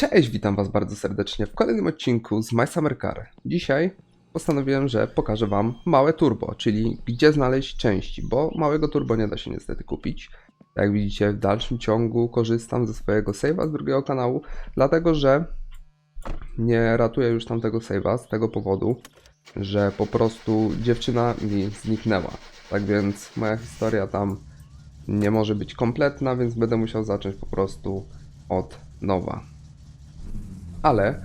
Cześć, witam Was bardzo serdecznie w kolejnym odcinku z My Summer Car. Dzisiaj postanowiłem, że pokażę Wam małe turbo, czyli gdzie znaleźć części, bo małego turbo nie da się niestety kupić. Jak widzicie, w dalszym ciągu korzystam ze swojego save'a z drugiego kanału, dlatego że nie ratuję już tamtego save'a z tego powodu, że po prostu dziewczyna mi zniknęła. Tak więc moja historia tam nie może być kompletna, więc będę musiał zacząć po prostu od nowa. Ale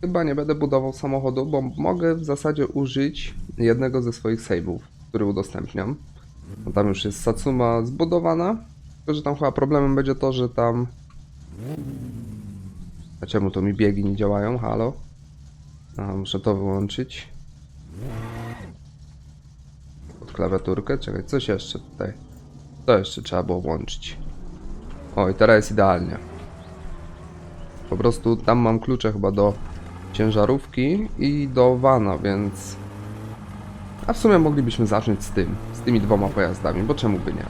chyba nie będę budował samochodu, bo mogę w zasadzie użyć jednego ze swoich save'ów, który udostępniam. No tam już jest Satsuma zbudowana, tylko że tam chyba problemem będzie to, że tam... A czemu to mi biegi nie działają? Halo? A, muszę to wyłączyć. Pod klawiaturkę. Czekaj, coś jeszcze tutaj. To jeszcze trzeba było włączyć. O, i teraz jest idealnie. Po prostu tam mam klucze chyba do ciężarówki i do vana, więc... A w sumie moglibyśmy zacząć z tym, z tymi dwoma pojazdami, bo czemu by nie?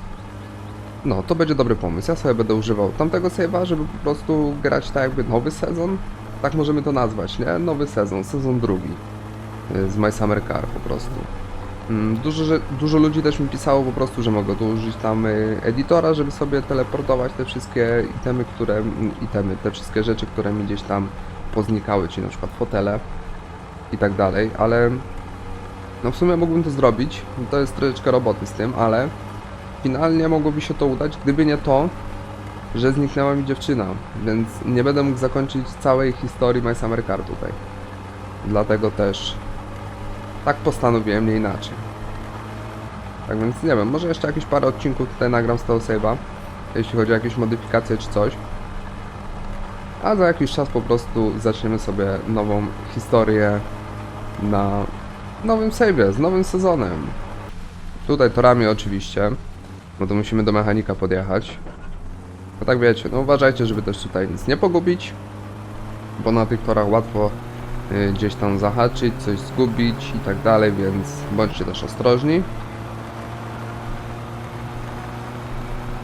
No, to będzie dobry pomysł. Ja sobie będę używał tamtego save'a, żeby po prostu grać tak jakby nowy sezon. Tak możemy to nazwać, nie? Nowy sezon, sezon drugi. y, Z My Summer Car po prostu. Mm, Dużo, że, dużo ludzi też mi pisało po prostu, że mogę tu użyć tam y, editora, żeby sobie teleportować te wszystkie itemy, które, itemy, te wszystkie rzeczy, które mi gdzieś tam poznikały, czyli na przykład fotele i tak dalej, ale no w sumie mógłbym to zrobić, to jest troszeczkę roboty z tym, ale finalnie mogłoby się to udać, gdyby nie to, że zniknęła mi dziewczyna, więc nie będę mógł zakończyć całej historii My Summer Car tutaj. Dlatego też tak postanowiłem, nie inaczej. Tak więc nie wiem, może jeszcze jakieś parę odcinków tutaj nagram z tego save'a, jeśli chodzi o jakieś modyfikacje czy coś. A za jakiś czas po prostu zaczniemy sobie nową historię na nowym save'ie, z nowym sezonem. Tutaj torami oczywiście, no to musimy do mechanika podjechać. No tak wiecie, no uważajcie, żeby też tutaj nic nie pogubić, bo na tych torach łatwo gdzieś tam zahaczyć, coś zgubić i tak dalej, więc bądźcie też ostrożni.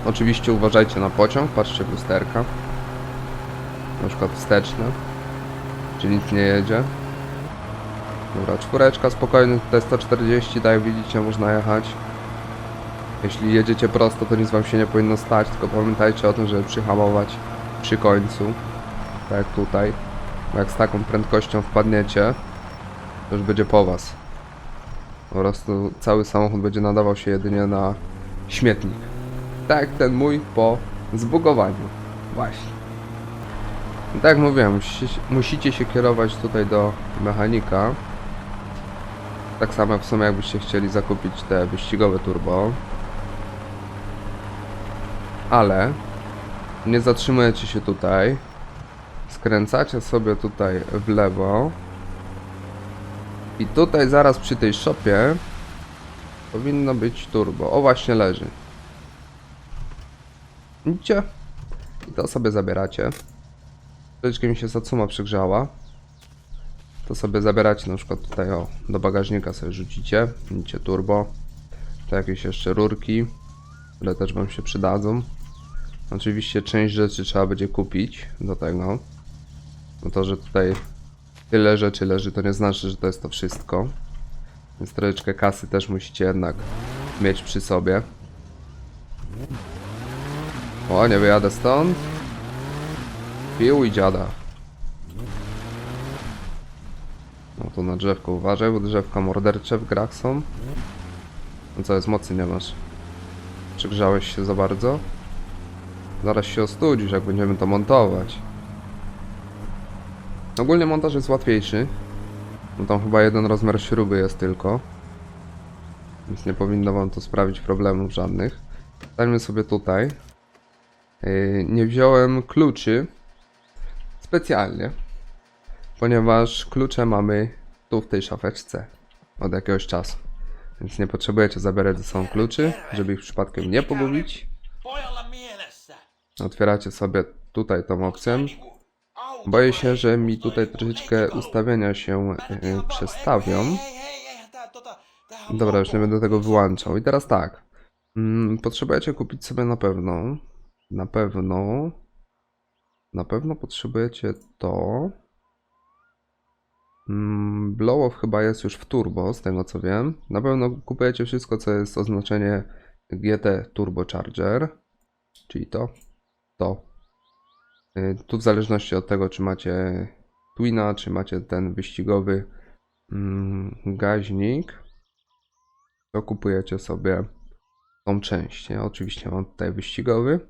Oczywiście uważajcie na pociąg, patrzcie w lusterka. Na przykład wsteczne, czy nic nie jedzie. Dobra, czwóreczka, spokojnie, tutaj 140, tak jak widzicie, można jechać. Jeśli jedziecie prosto, to nic wam się nie powinno stać, tylko pamiętajcie o tym, żeby przyhamować przy końcu. Tak jak tutaj. Jak z taką prędkością wpadniecie, to już będzie po was. Po prostu cały samochód będzie nadawał się jedynie na śmietnik. Tak ten mój po zbugowaniu. Właśnie. I tak mówiłem, musicie, się kierować tutaj do mechanika. Tak samo w sumie jakbyście chcieli zakupić te wyścigowe turbo. Ale nie zatrzymujecie się tutaj. Skręcacie sobie tutaj w lewo. I tutaj zaraz przy tej szopie powinno być turbo. O właśnie leży. Widzicie? I to sobie zabieracie. Troszeczkę mi się Satsuma przegrzała. To sobie zabieracie na przykład tutaj o, do bagażnika sobie rzucicie. Widzicie turbo. To jakieś jeszcze rurki, które też wam się przydadzą. Oczywiście część rzeczy trzeba będzie kupić do tego. No to, że tutaj tyle rzeczy leży, to nie znaczy, że to jest to wszystko. Więc troszeczkę kasy też musicie jednak mieć przy sobie. O, nie wyjadę stąd. Pił i dziada. No to na drzewko uważaj, bo drzewka mordercze w grach są. No co jest, mocy nie masz. Przegrzałeś się za bardzo? Zaraz się ostudzisz, jak będziemy to montować. Ogólnie montaż jest łatwiejszy. No tam chyba jeden rozmiar śruby jest tylko. Więc nie powinno wam to sprawić problemów żadnych. Stańmy sobie tutaj. Yy, nie wziąłem kluczy specjalnie, ponieważ klucze mamy tu w tej szafeczce od jakiegoś czasu. Więc nie potrzebujecie zabierać ze sobą kluczy, żeby ich przypadkiem nie pogubić. Otwieracie sobie tutaj tą opcję. Boję się, że mi tutaj troszeczkę ustawienia się yy, przestawią. Dobra, już nie będę tego wyłączał. I teraz tak. Mm, potrzebujecie kupić sobie na pewno. Na pewno. Na pewno potrzebujecie to. Mm, Blow off chyba jest już w turbo, z tego co wiem. Na pewno kupujecie wszystko, co jest oznaczenie GT Turbo Charger, czyli to, to. Y, Tu w zależności od tego, czy macie Twina, czy macie ten wyścigowy mm, gaźnik, to kupujecie sobie tą część. Nie? Oczywiście mam tutaj wyścigowy.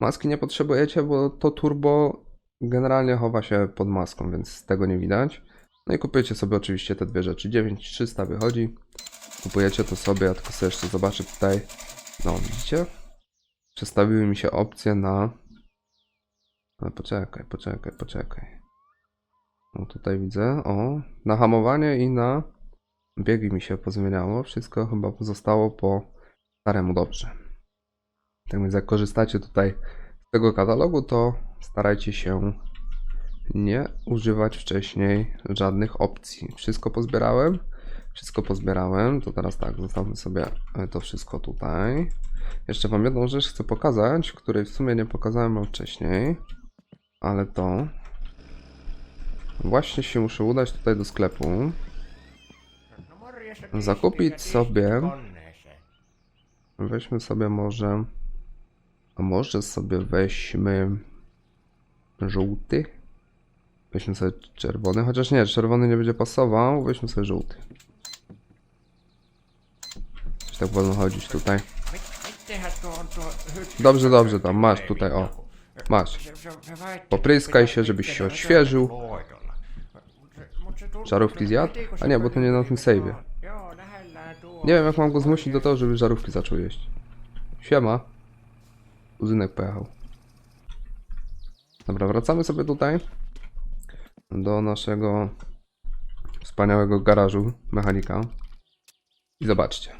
Maski nie potrzebujecie, bo to turbo generalnie chowa się pod maską, więc tego nie widać. No i kupujecie sobie oczywiście te dwie rzeczy. 9300 wychodzi. Kupujecie to sobie, ja tylko sobie jeszcze zobaczę tutaj. No, widzicie? Przestawiły mi się opcje na... No, poczekaj, poczekaj, poczekaj. No tutaj widzę, o, na hamowanie i na biegi mi się pozmieniało. Wszystko chyba pozostało po staremu dobrze. Tak więc jak korzystacie tutaj z tego katalogu, to starajcie się nie używać wcześniej żadnych opcji. Wszystko pozbierałem. Wszystko pozbierałem. To teraz tak, zostawmy sobie e, to wszystko tutaj. Jeszcze Wam jedną rzecz chcę pokazać, której w sumie nie pokazałem wcześniej. Ale to... Właśnie się muszę udać tutaj do sklepu. Zakupić sobie- Weźmy sobie może... A może sobie weźmy... Żółty? Weźmy sobie czerwony, chociaż nie, czerwony nie będzie pasował. Weźmy sobie żółty. Tak wolno chodzić tutaj? Dobrze, dobrze, tam masz tutaj, o. Masz. Popryskaj się, żebyś się odświeżył. Żarówki zjadł? A nie, bo to nie na tym save'ie. Nie wiem jak mam go zmusić do tego, żeby żarówki zaczął jeść. Siema. Kuzynek pojechał. Dobra, wracamy sobie tutaj do naszego wspaniałego garażu mechanika. I zobaczcie.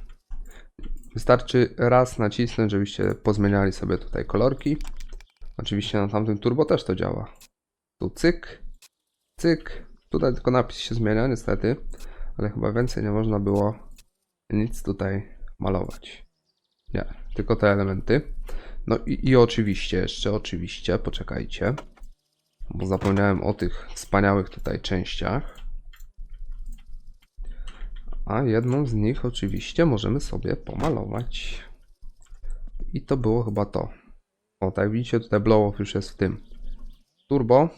Wystarczy raz nacisnąć, żebyście pozmieniali sobie tutaj kolorki. Oczywiście na tamtym turbo też to działa. Tu cyk, cyk. Tutaj tylko napis się zmienia niestety, ale chyba więcej nie można było nic tutaj malować. Nie, tylko te elementy. No i, i oczywiście, jeszcze oczywiście, poczekajcie, bo zapomniałem o tych wspaniałych tutaj częściach. A jedną z nich oczywiście możemy sobie pomalować. I to było chyba to. O, tak widzicie, tutaj blow off już jest w tym turbo,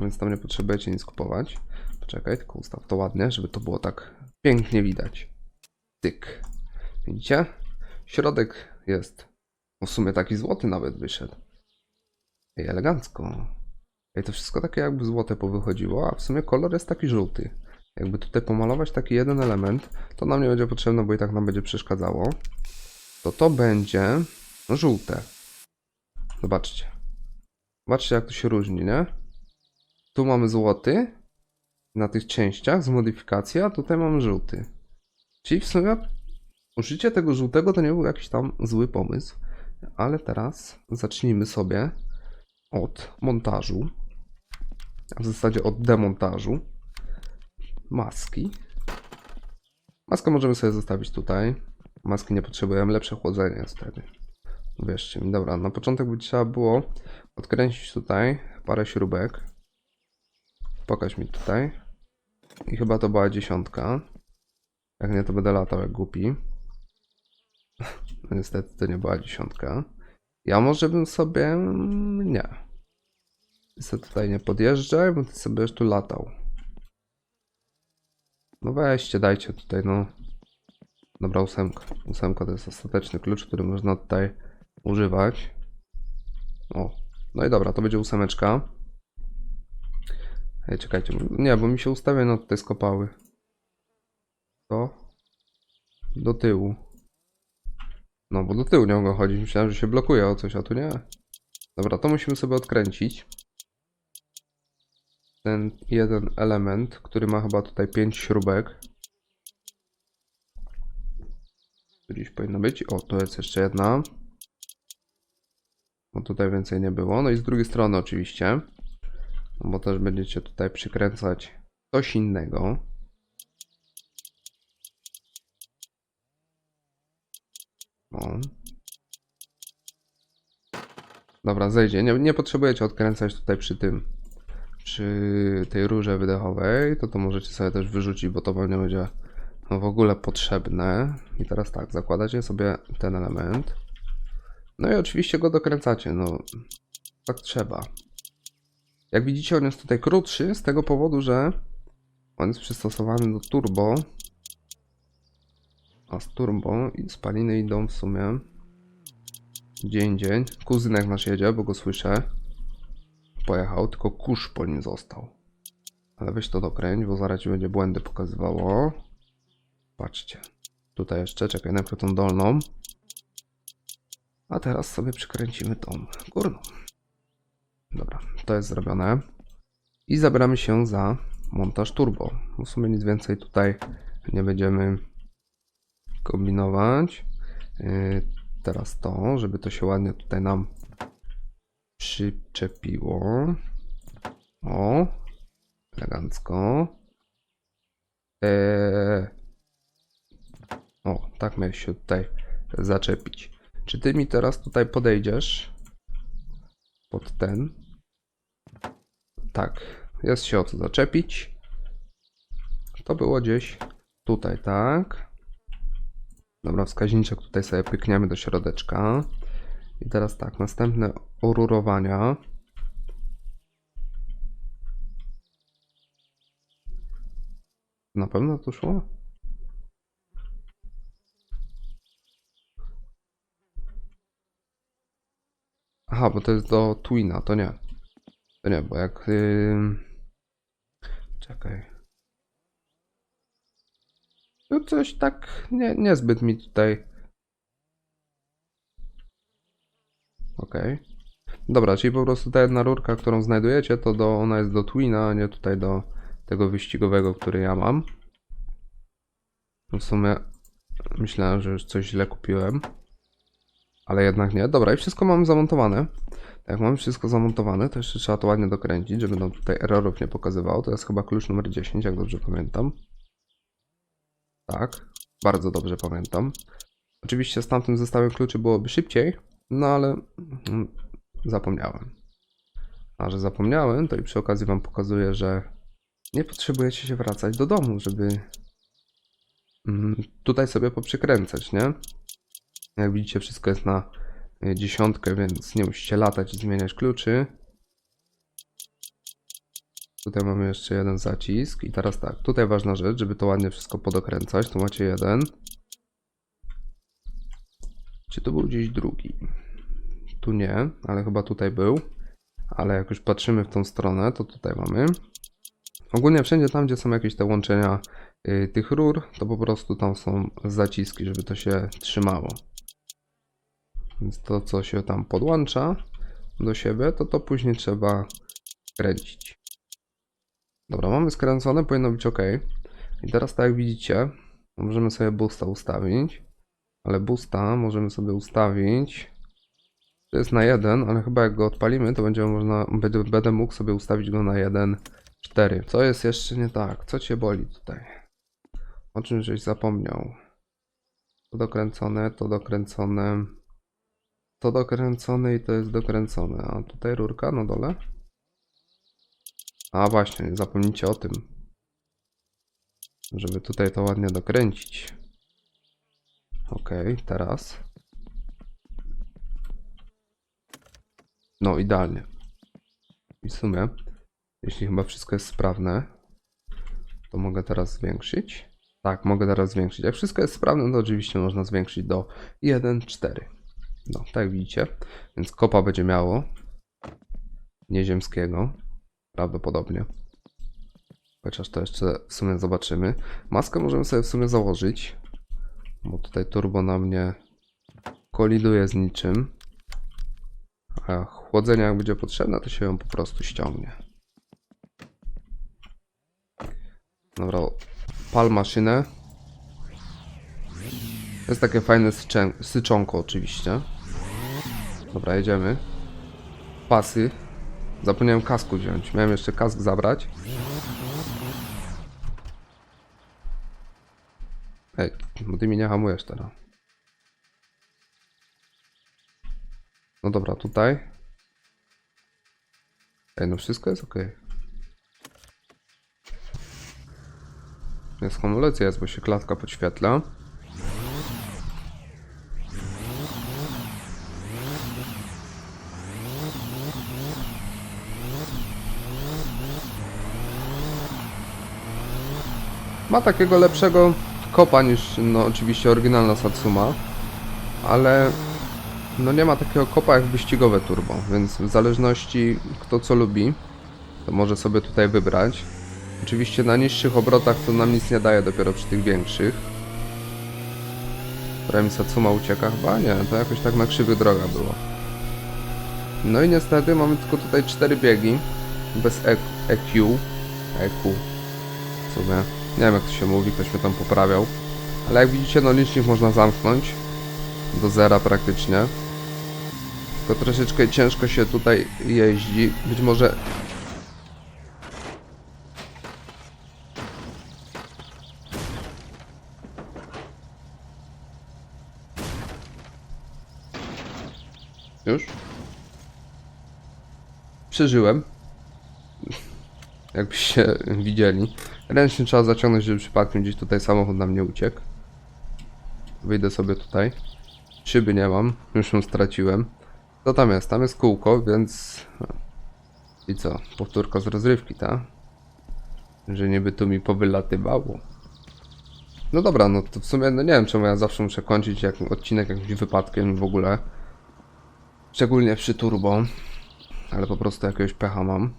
więc tam nie potrzebujecie nic kupować. Poczekaj, tylko ustaw to ładnie, żeby to było tak pięknie widać. Tyk. Widzicie? Środek jest w sumie taki złoty nawet wyszedł. Ej, elegancko. Ej, to wszystko takie jakby złote powychodziło, a w sumie kolor jest taki żółty. Jakby tutaj pomalować taki jeden element, to nam nie będzie potrzebne, bo i tak nam będzie przeszkadzało. To to będzie żółte. Zobaczcie. Zobaczcie jak to się różni, nie? Tu mamy złoty na tych częściach z modyfikacji, a tutaj mamy żółty. Czyli w sumie użycie tego żółtego to nie był jakiś tam zły pomysł. Ale teraz zacznijmy sobie od montażu. A w zasadzie od demontażu maski. Maskę możemy sobie zostawić tutaj. Maski nie potrzebujemy, lepsze chłodzenie jest wtedy. Wierzcie mi. Dobra, na początek by trzeba było odkręcić tutaj parę śrubek. Pokaż mi tutaj. I chyba to była dziesiątka. Jak nie, to będę latał jak głupi. No niestety to nie była dziesiątka. Ja może bym sobie... mm, Nie. Ty tutaj nie podjeżdżaj, bo ty sobie będziesz tu latał. No weźcie, dajcie tutaj, no. Dobra, ósemka. Ósemka to jest ostateczny klucz, który można tutaj używać. O. No i dobra, to będzie ósemeczka. Ej, czekajcie. Nie, bo mi się ustawia no tutaj skopały. To. Do tyłu. No, bo do tyłu nie mogę chodzić. Myślałem, że się blokuje o coś, a tu nie. Dobra, to musimy sobie odkręcić. Ten jeden element, który ma chyba tutaj 5 śrubek. Gdzieś powinno być. O, tu jest jeszcze jedna. Bo tutaj więcej nie było. No i z drugiej strony oczywiście. No bo też będziecie tutaj przykręcać coś innego. O. Dobra, zejdzie. Nie, nie potrzebujecie odkręcać tutaj przy tym, przy tej rurze wydechowej, to to możecie sobie też wyrzucić, bo to wam nie będzie no, w ogóle potrzebne. I teraz tak, zakładacie sobie ten element. No i oczywiście go dokręcacie, no tak trzeba. Jak widzicie, on jest tutaj krótszy z tego powodu, że on jest przystosowany do turbo. A z turbo i spaliny idą w sumie dzień dzień. Kuzynek nasz jedzie, bo go słyszę. Pojechał, tylko kurz po nim został. Ale weź to dokręć, bo zaraz ci będzie błędy pokazywało. Patrzcie. Tutaj jeszcze, czekaj, najpierw tą dolną. A teraz sobie przykręcimy tą górną. Dobra, to jest zrobione. I zabieramy się za montaż turbo. W sumie nic więcej tutaj nie będziemy kombinować. Yy, teraz to, żeby to się ładnie tutaj nam przyczepiło. O, elegancko. Eee, o, tak miałeś się tutaj zaczepić. Czy ty mi teraz tutaj podejdziesz pod ten? Tak, jest się o co zaczepić. To było gdzieś tutaj, tak? Dobra, wskaźniczek tutaj sobie pykniemy do środeczka. I teraz tak, następne ururowania. Na pewno to szło? Aha, bo to jest do Twina, to nie. To nie, bo jak... Yy... Czekaj. No coś tak nie, niezbyt mi tutaj. Okej. Dobra, czyli po prostu ta jedna rurka, którą znajdujecie, to do, ona jest do Twina, a nie tutaj do tego wyścigowego, który ja mam. W sumie myślałem, że coś źle kupiłem. Ale jednak nie. Dobra, i wszystko mamy zamontowane. Jak mamy wszystko zamontowane, to jeszcze trzeba to ładnie dokręcić, żeby nam tutaj errorów nie pokazywało. To jest chyba klucz numer 10, jak dobrze pamiętam. Tak, bardzo dobrze pamiętam. Oczywiście z tamtym zestawem kluczy byłoby szybciej, no ale mm, zapomniałem. A że zapomniałem, to i przy okazji Wam pokazuję, że nie potrzebujecie się wracać do domu, żeby mm, tutaj sobie poprzykręcać, nie? Jak widzicie, wszystko jest na y, dziesiątkę, więc nie musicie latać i zmieniać kluczy. Tutaj mamy jeszcze jeden zacisk i teraz tak, tutaj ważna rzecz, żeby to ładnie wszystko podokręcać, tu macie jeden. Czy tu był gdzieś drugi? Tu nie, ale chyba tutaj był. Ale jak już patrzymy w tą stronę, to tutaj mamy. Ogólnie wszędzie tam, gdzie są jakieś te łączenia y, tych rur, to po prostu tam są zaciski, żeby to się trzymało. Więc to, co się tam podłącza do siebie, to to później trzeba kręcić. Dobra, mamy skręcone, powinno być ok. I teraz tak jak widzicie, możemy sobie boosta ustawić. Ale boosta możemy sobie ustawić. To jest na 1, ale chyba jak go odpalimy, to będziemy można, będę, będę mógł sobie ustawić go na 1.4. Co jest jeszcze nie tak? Co cię boli tutaj? O czym żeś zapomniał? To dokręcone, to dokręcone. To dokręcone i to jest dokręcone. A tutaj rurka na dole? A właśnie, nie zapomnijcie o tym. Żeby tutaj to ładnie dokręcić. Ok, teraz. No, idealnie. I w sumie, jeśli chyba wszystko jest sprawne, to mogę teraz zwiększyć. Tak, mogę teraz zwiększyć. Jak wszystko jest sprawne, to oczywiście można zwiększyć do 1,4. No, tak jak widzicie. Więc kopa będzie miało nieziemskiego. Prawdopodobnie. Chociaż to jeszcze w sumie zobaczymy. Maskę możemy sobie w sumie założyć. Bo tutaj turbo na mnie koliduje z niczym. A chłodzenie jak będzie potrzebne, to się ją po prostu ściągnie. Dobra, pal maszynę. Jest takie fajne syczonko oczywiście. Dobra, jedziemy. Pasy. Zapomniałem kasku wziąć. Miałem jeszcze kask zabrać. Ej, bo ty mi nie hamujesz teraz. No dobra, tutaj. Ej, no wszystko jest ok. Jest hamulec, jest, bo się klatka podświetla. Ma takiego lepszego kopa niż, no oczywiście oryginalna Satsuma, ale no nie ma takiego kopa jak wyścigowe turbo, więc w zależności kto co lubi, to może sobie tutaj wybrać. Oczywiście na niższych obrotach to nam nic nie daje, dopiero przy tych większych. Która mi Satsuma ucieka chyba? Nie, to jakoś tak na krzywy droga było. No i niestety mamy tylko tutaj cztery biegi, bez E- EQ. EQ. W. Nie wiem jak to się mówi, ktoś mnie tam poprawiał. Ale jak widzicie, no licznik można zamknąć. Do zera praktycznie. Tylko troszeczkę ciężko się tutaj jeździ. Być może... Już? Przeżyłem. Jakbyście widzieli. Ręcznie trzeba zaciągnąć, żeby przypadkiem gdzieś tutaj samochód nam nie uciekł. Wyjdę sobie tutaj. Szyby nie mam, już ją straciłem. Co tam jest? Tam jest kółko, więc... I co? Powtórka z rozrywki, tak? Że niby tu mi powylatywało. No dobra, no to w sumie, no nie wiem czemu ja zawsze muszę kończyć jak odcinek jakimś wypadkiem w ogóle. Szczególnie przy turbo. Ale po prostu jakiegoś pecha mam.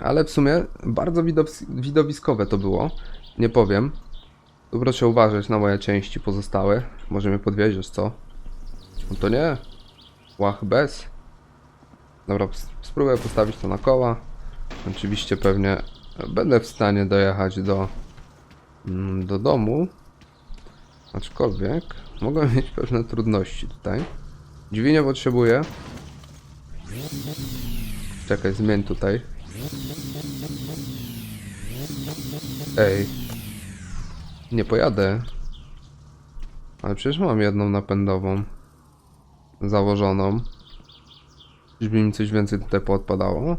Ale w sumie bardzo widowis- widowiskowe to było. Nie powiem. Tu proszę uważać na moje części pozostałe. Może mnie podwieziesz, co? No to nie. Łach bez. Dobra, spróbuję postawić to na koła. Oczywiście pewnie będę w stanie dojechać do, mm, do domu. Aczkolwiek mogę mieć pewne trudności tutaj. Drzwi nie potrzebuję. Czekaj, zmień tutaj. Ej. Nie pojadę. Ale przecież mam jedną napędową. Założoną. Czyżby mi coś więcej tutaj poodpadało?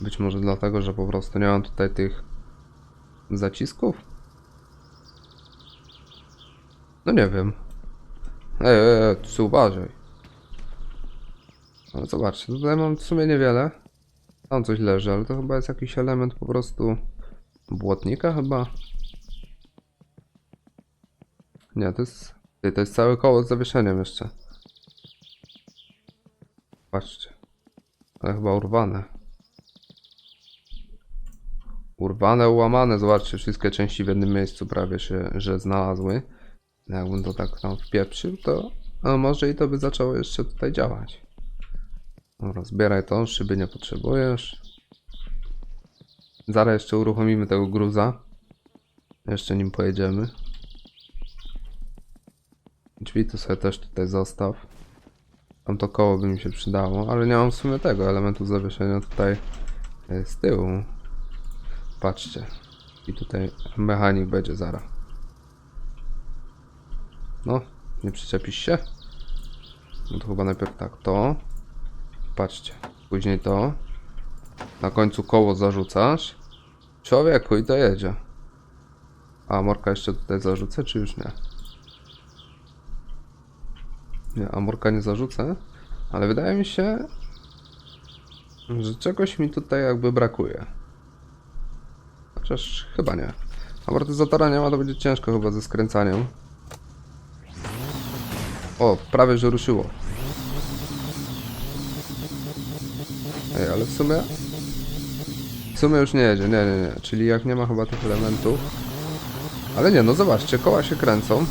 Być może dlatego, że po prostu nie mam tutaj tych zacisków? No nie wiem. Ej, ej, ej, uważaj. Ale zobaczcie, tutaj mam w sumie niewiele. Tam coś leży, ale to chyba jest jakiś element po prostu błotnika chyba. Nie, to jest... To jest całe koło z zawieszeniem jeszcze. Patrzcie. Ale chyba urwane. Urwane, ułamane. Zobaczcie, wszystkie części w jednym miejscu prawie się, że znalazły. No Jakbym to tak tam wpieprzył, to a może i to by zaczęło jeszcze tutaj działać. Dobra, zbieraj to, szyby nie potrzebujesz. Zaraz jeszcze uruchomimy tego gruza. Jeszcze nim pojedziemy. Drzwi to sobie też tutaj zostaw. Tam to koło by mi się przydało, ale nie mam w sumie tego elementu zawieszenia tutaj e, z tyłu. Patrzcie. I tutaj mechanik będzie zaraz. No, nie przyczepisz się? No to chyba najpierw tak, to. Patrzcie, później to. Na końcu koło zarzucasz. Człowieku i to jedzie. A morka jeszcze tutaj zarzucę, czy już nie? Nie, a morka nie zarzucę. Ale wydaje mi się, że czegoś mi tutaj jakby brakuje. Chociaż chyba nie. Amortyzatora nie ma, to będzie ciężko chyba ze skręcaniem. O, prawie że ruszyło. Ej, ale w sumie... W sumie już nie jedzie, nie, nie, nie. Czyli jak nie ma chyba tych elementów... Ale nie, no zobaczcie, koła się kręcą.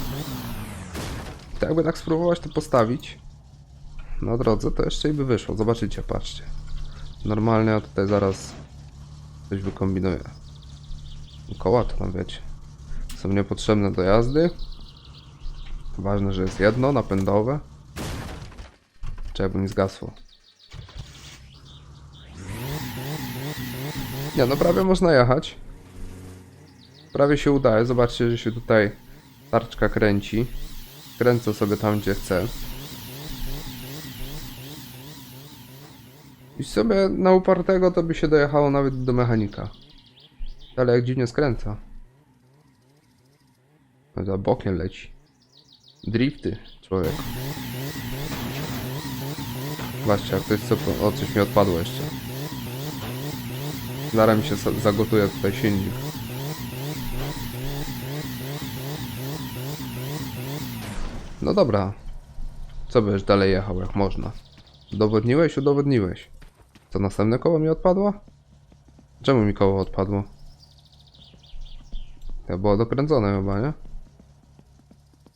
To jakby tak spróbować to postawić na drodze, to jeszcze i by wyszło. Zobaczycie, patrzcie. Normalnie ja tutaj zaraz coś wykombinuję. Koła to tam wiecie. Są niepotrzebne do jazdy. Ważne, że jest jedno napędowe. Czy jakby mi zgasło. Nie, no prawie można jechać. Prawie się udaje. Zobaczcie, że się tutaj tarczka kręci. Kręcę sobie tam, gdzie chcę. I sobie na upartego to by się dojechało nawet do mechanika. Ale jak dziwnie skręca. No za bokiem leci. Drifty, człowiek. Zobaczcie, jak to jest co, o coś mi odpadło jeszcze. Zaraz mi się zagotuje tutaj silnik. No dobra. Co byś dalej jechał, jak można? Udowodniłeś? Udowodniłeś. Co, następne koło mi odpadło? Czemu mi koło odpadło? To było dokręcone chyba, nie?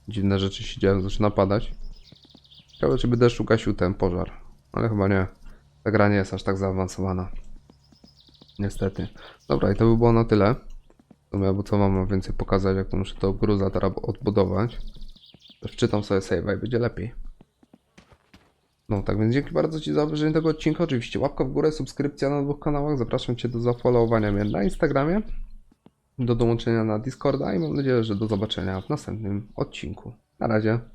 Dziwne rzeczy się dzieją, zaczyna padać. Ciekawe, czy deszcz ugasił ten pożar. Ale chyba nie. Ta gra nie jest aż tak zaawansowana. Niestety. Dobra, i to by było na tyle. Dobra, bo co mam więcej pokazać, jak to muszę to gruza teraz odbudować. Wczytam sobie save'a i będzie lepiej. No tak więc dzięki bardzo Ci za obejrzenie tego odcinka. Oczywiście łapka w górę, subskrypcja na dwóch kanałach. Zapraszam Cię do zafollowowania mnie na Instagramie, do dołączenia na Discorda i mam nadzieję, że do zobaczenia w następnym odcinku. Na razie.